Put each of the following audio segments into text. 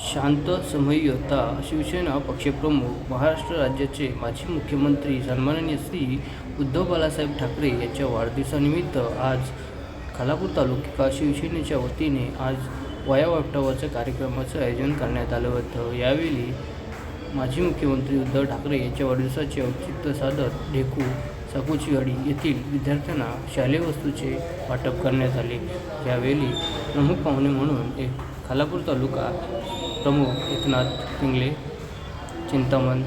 शांत समयोता शिवसेना पक्षप्रमुख महाराष्ट्र राज्याचे माजी मुख्यमंत्री सन्माननीय श्री उद्धव बाळासाहेब ठाकरे यांच्या वाढदिवसानिमित्त आज खालापूर तालुका शिवसेनेच्या वतीने आज वया कार्यक्रमाचं आयोजन करण्यात आलं होतं. यावेळी माजी मुख्यमंत्री उद्धव ठाकरे यांच्या वाढदिवसाचे औचित्य साधत ढेकू साकुचीवाडी येथील विद्यार्थ्यांना शालेय वस्तूचे वाटप करण्यात आले. यावेळी प्रमुख पाहुणे म्हणून एक खालापूर तालुका प्रमुख एकनाथ पिंगले चिंतामण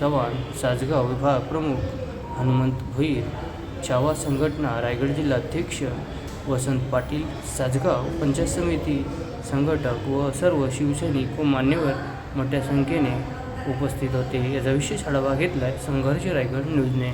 चव्हाण सासगाव विभाग प्रमुख हनुमंत भोईर छावा संघटना रायगड जिल्हाध्यक्ष वसंत पाटील सासगाव पंचायत समिती संघटक व सर्व शिवसैनिक व मान्यवर मोठ्या संख्येने उपस्थित होते. याचा विशेष आढावा घेतला आहे संघर्ष रायगड न्यूजने.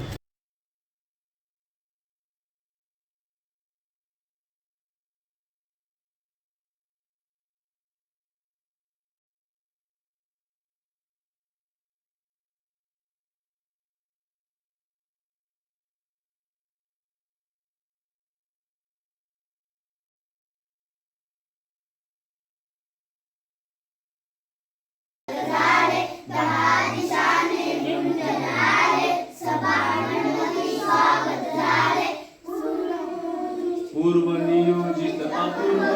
குருவ நியோஜித அபூர்வ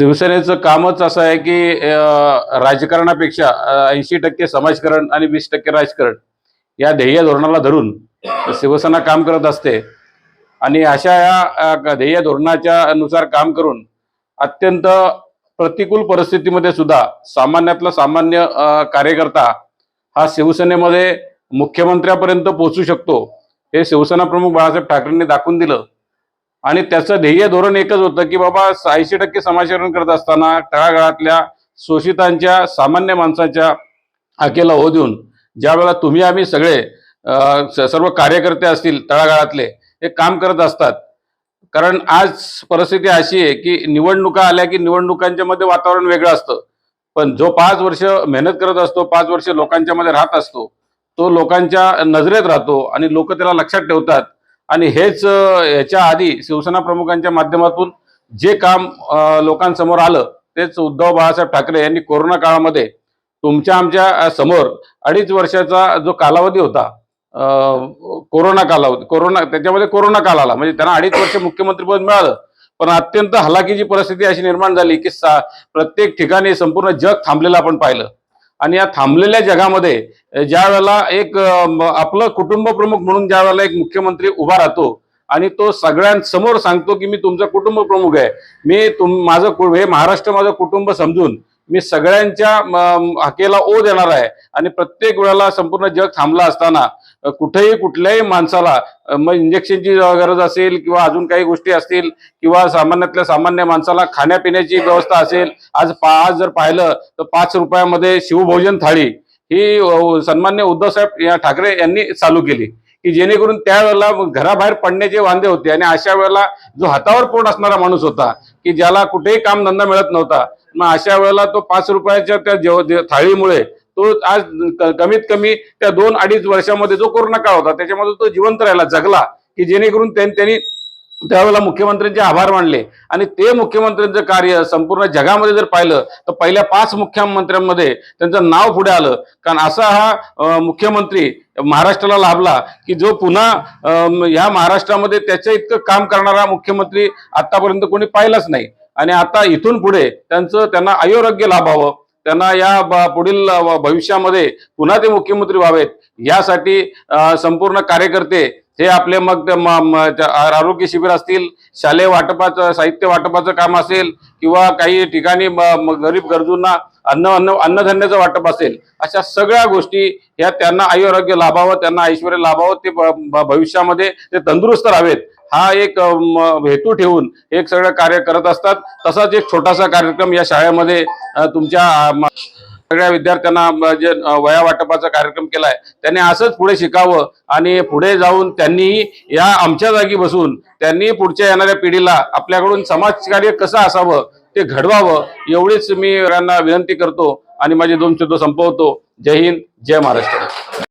शिवसेनेचं कामच असं आहे की राजकारणापेक्षा ऐंशी टक्के समाजकारण आणि वीस टक्के राजकारण या ध्येय धोरणाला धरून शिवसेना काम करत असते. आणि अशा या ध्येय धोरणाच्या नुसार काम करून अत्यंत प्रतिकूल परिस्थितीमध्ये सुद्धा सामान्यातला सामान्य कार्यकर्ता हा शिवसेनेमध्ये मुख्यमंत्र्यापर्यंत पोहोचू शकतो हे शिवसेना प्रमुख बाळासाहेब ठाकरेंनी दाखवून दिलं. आणि त्याचं ध्येय धोरण एकच होतं की बाबा ऐंशी टक्के समाजकारण करत असताना तळागाळातल्या शोषितांच्या सामान्य माणसाच्या आकेला हो देऊन ज्या वेळेला तुम्ही आम्ही सगळे सर्व कार्यकर्ते असतील तळागाळातले हे काम करत असतात. कारण आज परिस्थिती अशी आहे की निवडणुका आल्या की निवडणुकांच्या मध्ये वातावरण वेगळं असतं. पण जो पाच वर्ष मेहनत करत असतो पाच वर्ष लोकांच्या मध्ये राहत असतो तो लोकांच्या नजरेत राहतो आणि लोक त्याला लक्षात ठेवतात. आणि हेच याच्या आधी शिवसेना प्रमुखांच्या माध्यमातून जे काम लोकांसमोर आलं तेच उद्धव बाळासाहेब ठाकरे यांनी कोरोना काळामध्ये तुमच्या आमच्यासमोर अडीच वर्षाचा जो कालावधी होता कोरोना कालावधी कोरोना त्याच्यामध्ये कोरोना काल आला. म्हणजे त्यांना अडीच वर्ष मुख्यमंत्रीपद मिळालं पण अत्यंत हलाखीची परिस्थिती अशी निर्माण झाली की सा- प्रत्येक ठिकाणी संपूर्ण जग थांबलेलं आपण पाहिलं. आणि या थांबलेल्या जगामध्ये ज्या वेळेला एक आपलं कुटुंब प्रमुख म्हणून ज्या वेळेला एक मुख्यमंत्री उभा राहतो आणि तो सगळ्यांसमोर सांगतो की मी तुमचा कुटुंब प्रमुख आहे. मी तुम माझं कु- हे महाराष्ट्र माझं कुटुंब समजून मी सगळ्यांच्या म, ओ देणार आहे. आणि प्रत्येक वेळेला संपूर्ण जग थांबला असताना कुठेही कुठल्याही माणसाला मग इंजेक्शनची गरज असेल किंवा अजून काही गोष्टी असतील किंवा सामान्यातल्या सामान्य माणसाला खाण्यापिण्याची व्यवस्था असेल आज पा आज जर पाहिलं तर पाच रुपयामध्ये शिवभोजन थाळी ही सन्मान्य उद्धवसाहेब या ठाकरे यांनी चालू केली. की जेणेकरून त्यावेळेला घराबाहेर पडण्याचे वांदे होते आणि अशा वेळेला जो हातावर पोट असणारा माणूस होता की ज्याला कुठेही काम धंदा मिळत नव्हता मग अशा वेळेला तो पाच रुपयाच्या त्या जेव थाळीमुळे तो आज कमीत कमी त्या दोन अडीच वर्षामध्ये जो कोरोना काळ होता त्याच्यामध्ये तो जिवंत राहिला जगला की जेणेकरून त्यांनी त्यावेळेला मुख्यमंत्र्यांचे आभार मानले. आणि ते मुख्यमंत्र्यांचं कार्य संपूर्ण जगामध्ये जर पाहिलं तर पहिल्या पाच मुख्यमंत्र्यांमध्ये त्यांचं नाव पुढे आलं. कारण असा हा मुख्यमंत्री महाराष्ट्राला लाभला की जो पुन्हा ह्या महाराष्ट्रामध्ये त्याच्या इतकं काम करणारा मुख्यमंत्री आतापर्यंत कोणी पाहिलाच नाही. आणि आता इथून पुढे त्यांचं त्यांना अयोग्य लाभावं त्यांना या पुढील भविष्यामध्ये पुन्हा ते मुख्यमंत्री व्हावेत यासाठी संपूर्ण कार्यकर्ते हे आपले मग आरोग्य शिबिर असतील शालेय वाटपाचं साहित्य वाटपाचं काम असेल किंवा काही ठिकाणी गरीब गरजूंना अन्न अन्न अन्नधान्याचं वाटप असेल अशा सगळ्या गोष्टी या त्यांना आयुरोग्य लाभावं त्यांना ऐश्वर लाभावं ते भविष्यामध्ये ते तंदुरुस्त राहावेत. हा एक हेतू ठेवून एक सगळं कार्य करत असतात. तसाच एक छोटासा कार्यक्रम या शाळेमध्ये तुमच्या सगळ्या विद्यार्थ्यांना जे वया वाटपाचा कार्यक्रम केलाय त्यांनी असंच पुढे शिकावं आणि पुढे जाऊन त्यांनीही या आमच्या जागी बसून त्यांनी पुढच्या येणाऱ्या पिढीला आपल्याकडून समाजकार्य कसं असावं ते घडवावं एवढीच मी सगळ्यांना विनंती करतो आणि माझे दोन शब्द संपवतो. जय हिंद जय महाराष्ट्र.